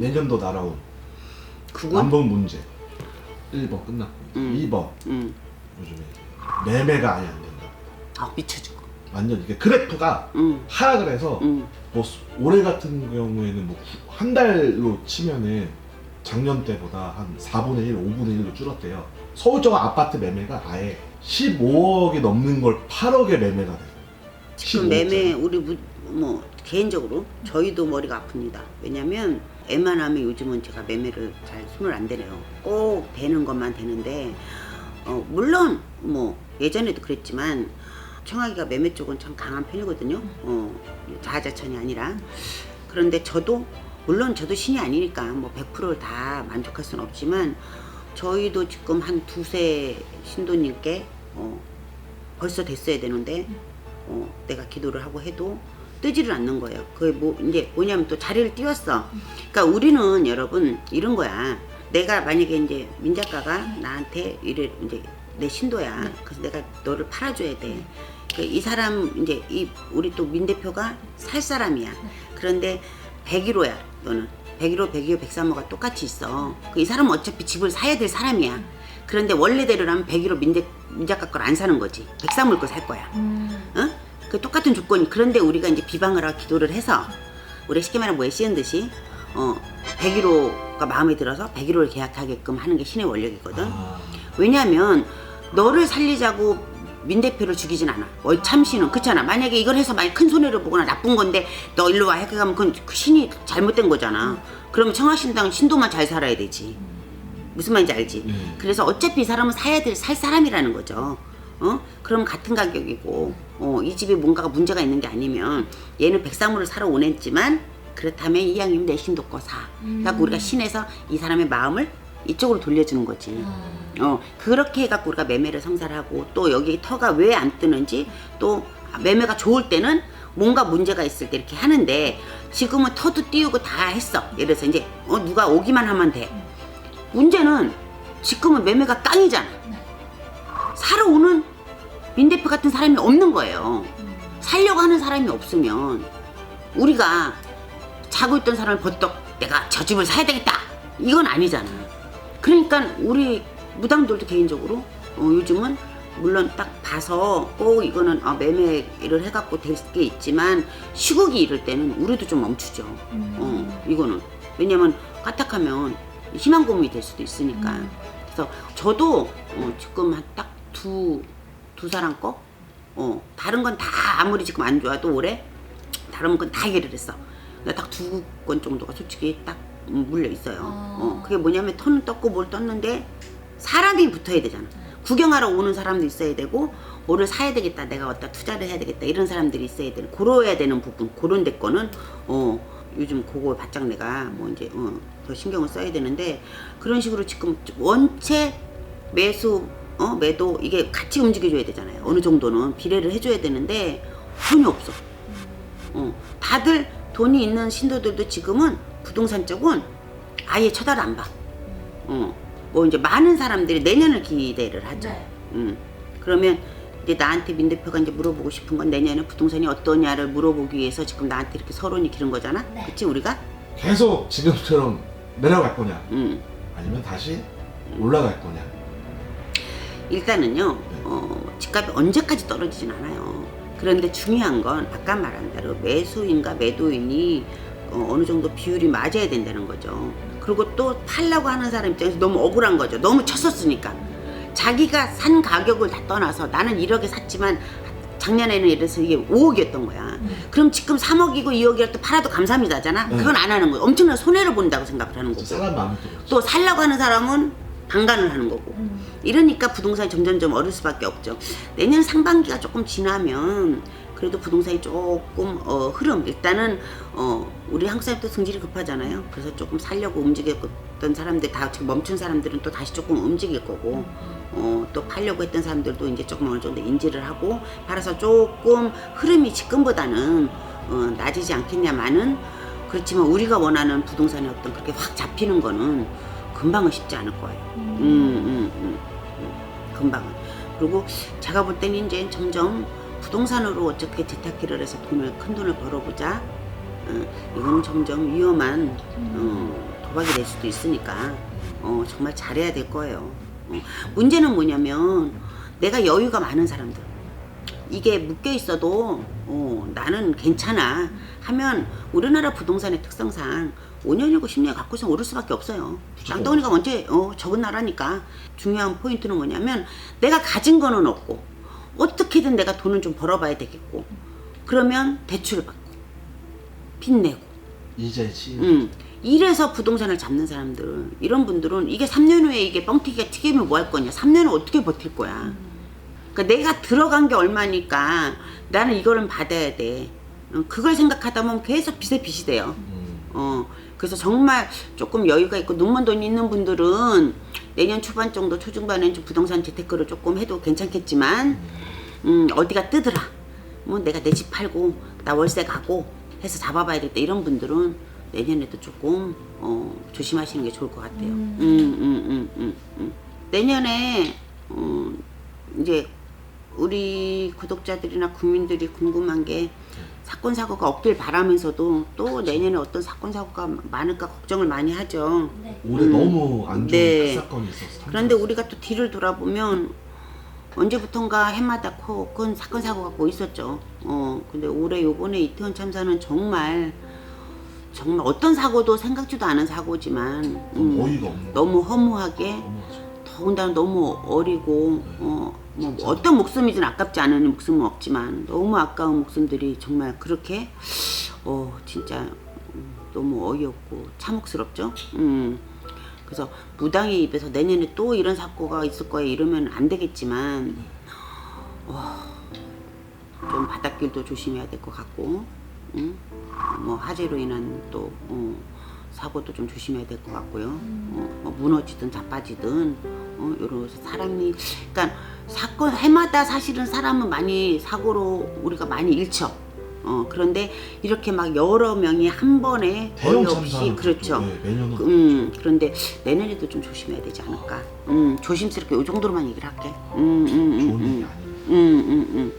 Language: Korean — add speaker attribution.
Speaker 1: 내년도 날아온
Speaker 2: 그건
Speaker 1: 남북 문제 1번 끝났고
Speaker 2: 음.
Speaker 1: 2번
Speaker 2: 음.
Speaker 1: 요즘에 매매가 아예 안 된다
Speaker 2: 아 미쳐주고.
Speaker 1: 완전 이게 그래프가
Speaker 2: 음.
Speaker 1: 하락을 해서
Speaker 2: 음.
Speaker 1: 뭐 수- 올해 같은 경우에는 뭐 한 달로 치면은 작년 때보다 한 4분의 1, 5분의 1로 줄었대요. 서울적 아파트 매매가 아예 15억이 넘는 걸 8억에 매매가 돼요.
Speaker 2: 지금 매매 우리 무, 뭐 개인적으로 저희도 머리가 아픕니다. 왜냐면 웬만하면 요즘은 제가 매매를 잘 손을 안 대네요. 꼭 되는 것만 되는데 어, 물론 뭐 예전에도 그랬지만 청하기가 매매 쪽은 참 강한 편이거든요. 어, 자아자찬이 아니라 그런데 저도 물론 저도 신이 아니니까 뭐 100%를 다 만족할 수는 없지만 저희도 지금 한 두세 신도님께 어, 벌써 됐어야 되는데 어, 내가 기도를 하고 해도 뜨지를 않는 거예요. 그게 뭐 이제 뭐냐면 또 자리를 띄웠어. 그러니까 우리는 여러분 이런 거야. 내가 만약에 이제 민 작가가 나한테 이래 이제 내 신도야. 그래서 내가 너를 팔아줘야 돼. 그이 사람 이제 이 우리 또 민 대표가 살 사람이야. 그런데 101호야 너는. 101호, 102호, 103호가 똑같이 있어. 그 이 사람은 어차피 집을 사야 될 사람이야. 그런데 원래대로라면 101호 민대, 민 작가 걸 안 사는 거지. 103호 거살 거야. 어? 그 똑같은 조건이 그런데 우리가 이제 비방을 하고 기도를 해서 우리 쉽게 말하면 뭐에 씌은 듯이 어 101호가 마음에 들어서 101호를 계약하게끔 하는 게 신의 원력이거든.
Speaker 1: 아,
Speaker 2: 왜냐하면 너를 살리자고 민 대표를 죽이진 않아. 월 참신은 그렇잖아. 만약에 이걸 해서 만약 큰 손해를 보거나 나쁜 건데 너 일로 와 해가 가면 그건 그 신이 잘못된 거잖아. 그러면 청하신당 신도만 잘 살아야 되지. 무슨 말인지 알지?
Speaker 1: 음.
Speaker 2: 그래서 어차피 이 사람은 사야 될 살 사람이라는 거죠. 어? 그럼 같은 가격이고, 어, 이 집에 뭔가가 문제가 있는 게 아니면 얘는 백사무를 사러 오냈지만 그렇다면 이 양이면 내 신도 거 사. 그러니까 우리가 신에서 이 사람의 마음을 이쪽으로 돌려주는 거지. 어, 그렇게 해갖고 우리가 매매를 성사하고 또 여기 터가 왜 안 뜨는지 또 매매가 좋을 때는 뭔가 문제가 있을 때 이렇게 하는데 지금은 터도 띄우고 다 했어. 예를 들어서 이제 어, 누가 오기만 하면 돼. 문제는 지금은 매매가 깡이잖아. 사러 오는 민 대표 같은 사람이 없는 거예요. 살려고 하는 사람이 없으면 우리가 자고 있던 사람을 버떡 내가 저 집을 사야 되겠다. 이건 아니잖아. 그러니까 우리 무당들도 개인적으로 어, 요즘은 물론 딱 봐서 꼭 이거는 아, 매매를 해갖고 될 게 있지만 시국이 이럴 때는 우리도 좀 멈추죠. 어, 이거는 왜냐면 까딱하면 희망 고문이 될 수도 있으니까. 그래서 저도 어, 지금 한 딱 두 두 사람 거, 어, 다른 건 다 아무리 지금 안 좋아도 올해 다른 건 다 해결을 했어. 딱두 건 정도가 솔직히 딱 음, 물려 있어요. 어, 그게 뭐냐면 턴은 떴고 뭘 떴는데 사람이 붙어야 되잖아. 구경하러 오는 사람도 있어야 되고 뭐를 사야 되겠다. 내가 어디다 투자를 해야 되겠다. 이런 사람들이 있어야 되는 고려해야 되는 부분. 그런 데 거는 어 요즘 그거 바짝 내가 뭐 이제 어, 더 신경을 써야 되는데 그런 식으로 지금 원체 매수 어 매도 이게 같이 움직여줘야 되잖아요. 어느 정도는 비례를 해줘야 되는데 돈이 없어. 어, 다들 돈이 있는 신도들도 지금은 부동산 쪽은 아예 쳐다를 안 봐. 어, 뭐 이제 많은 사람들이 내년을 기대를 하죠.
Speaker 3: 네.
Speaker 2: 음, 그러면 이제 나한테 민 대표가 이제 물어보고 싶은 건 내년에 부동산이 어떠냐를 물어보기 위해서 지금 나한테 이렇게 서론이 기른 거잖아.
Speaker 3: 네.
Speaker 2: 그치 우리가?
Speaker 1: 계속 지금처럼 내려갈 거냐
Speaker 2: 음.
Speaker 1: 아니면 다시 올라갈 거냐
Speaker 2: 일단은요, 어, 집값이 언제까지 떨어지진 않아요. 그런데 중요한 건 아까 말한 대로 매수인과 매도인이 어, 어느 정도 비율이 맞아야 된다는 거죠. 그리고 또 팔라고 하는 사람 입장에서 너무 억울한 거죠. 너무 쳤었으니까. 자기가 산 가격을 다 떠나서 나는 1억에 샀지만 작년에는 예를 들어서 이게 5억이었던 거야. 그럼 지금 3억이고 2억이라 또 팔아도 감사합니다잖아. 그건 안 하는 거예요. 엄청난 손해를 본다고 생각을 하는 거고. 또 살려고 하는 사람은 방관을 하는 거고
Speaker 3: 음.
Speaker 2: 이러니까 부동산이 점점점 어릴 수밖에 없죠 내년 상반기가 조금 지나면 그래도 부동산이 조금 어, 흐름 일단은 어, 우리 한국 사람도 성질이 급하잖아요 그래서 조금 살려고 움직였던 사람들 다 지금 멈춘 사람들은 또 다시 조금 움직일 거고 어, 또 팔려고 했던 사람들도 이제 조금 어느 정도 인지를 하고 팔아서 조금 흐름이 지금보다는 어, 낮이지 않겠냐마는 그렇지만 우리가 원하는 부동산의 어떤 그렇게 확 잡히는 거는 금방은 쉽지 않을 거예요. 음, 음, 음, 음. 금방은. 그리고 제가 볼 때는 이제 점점 부동산으로 어떻게 재테크를 해서 돈을 큰 돈을 벌어보자. 어, 이건 점점 위험한 어, 도박이 될 수도 있으니까 어, 정말 잘해야 될 거예요. 어, 문제는 뭐냐면 내가 여유가 많은 사람들 이게 묶여 있어도 어, 나는 괜찮아 하면 우리나라 부동산의 특성상 5년이고 10년 갖고서 오를 수밖에 없어요.
Speaker 1: 무조건
Speaker 2: 땅덩어리가 먼저 어, 적은 나라니까. 중요한 포인트는 뭐냐면 내가 가진 거는 없고 어떻게든 내가 돈을 좀 벌어봐야 되겠고 그러면 대출을 받고 빚내고.
Speaker 1: 이자에 치.
Speaker 2: 음, 이래서 부동산을 잡는 사람들 이런 분들은 이게 3년 후에 이게 뻥튀기가 튀기면 뭐 할 거냐. 3년을 어떻게 버틸 거야. 그러니까 내가 들어간 게 얼마니까 나는 이거를 받아야 돼. 어, 그걸 생각하다 보면 계속 빚에 빚이 돼요.
Speaker 1: 음.
Speaker 2: 어, 그래서 정말 조금 여유가 있고 눈먼 돈이 있는 분들은 내년 초반 정도 초중반엔 좀 부동산 재테크를 조금 해도 괜찮겠지만 음, 어디가 뜨더라 뭐 내가 내 집 팔고 나 월세 가고 해서 잡아봐야겠다 이런 분들은 내년에도 조금 어, 조심하시는 게 좋을 것 같아요. 음, 음, 음, 음, 음. 내년에 어, 이제 우리 구독자들이나 국민들이 궁금한 게 사건 사고가 없길 바라면서도 또 내년에 어떤 사건 사고가 많을까 걱정을 많이 하죠.
Speaker 1: 올해
Speaker 2: 음.
Speaker 1: 너무 안 좋은
Speaker 2: 네.
Speaker 1: 큰 사건이 있었어.
Speaker 2: 그런데 우리가 또 뒤를 돌아보면 언제부턴가 해마다 코, 큰 사건 사고가 뭐 있었죠. 어, 근데 올해 요번에 이태원 참사는 정말 정말 어떤 사고도 생각지도 않은 사고지만
Speaker 1: 너무
Speaker 2: 음,
Speaker 1: 어이가 없는.
Speaker 2: 너무 허무하게
Speaker 1: 너무하죠.
Speaker 2: 더군다나 너무 어리고 어, 뭐 어떤 목숨이든 아깝지 않은 목숨은 없지만 너무 아까운 목숨들이 정말 그렇게 어 진짜 음, 너무 어이없고 참혹스럽죠. 음. 그래서 무당의 입에서 내년에 또 이런 사고가 있을 거야 이러면 안 되겠지만 어, 좀 바닷길도 조심해야 될 것 같고 음? 뭐 화재로 인한 또 어, 사고도 좀 조심해야 될 것 같고요. 어, 뭐 무너지든 자빠지든 어, 요런 사람이 그러니까 사건 해마다 사실은 사람은 많이 사고로 우리가 많이 잃죠. 어 그런데 이렇게 막 여러 명이 한 번에
Speaker 1: 대형 참사는
Speaker 2: 그렇죠.
Speaker 1: 또, 네, 매년은
Speaker 2: 음 그런데 내년에도 좀 조심해야 되지 않을까. 음 조심스럽게 요 정도로만 얘기를 할게. 음음음
Speaker 1: 좋은
Speaker 2: 음
Speaker 1: 일이 아니에요.
Speaker 2: 음 음 음.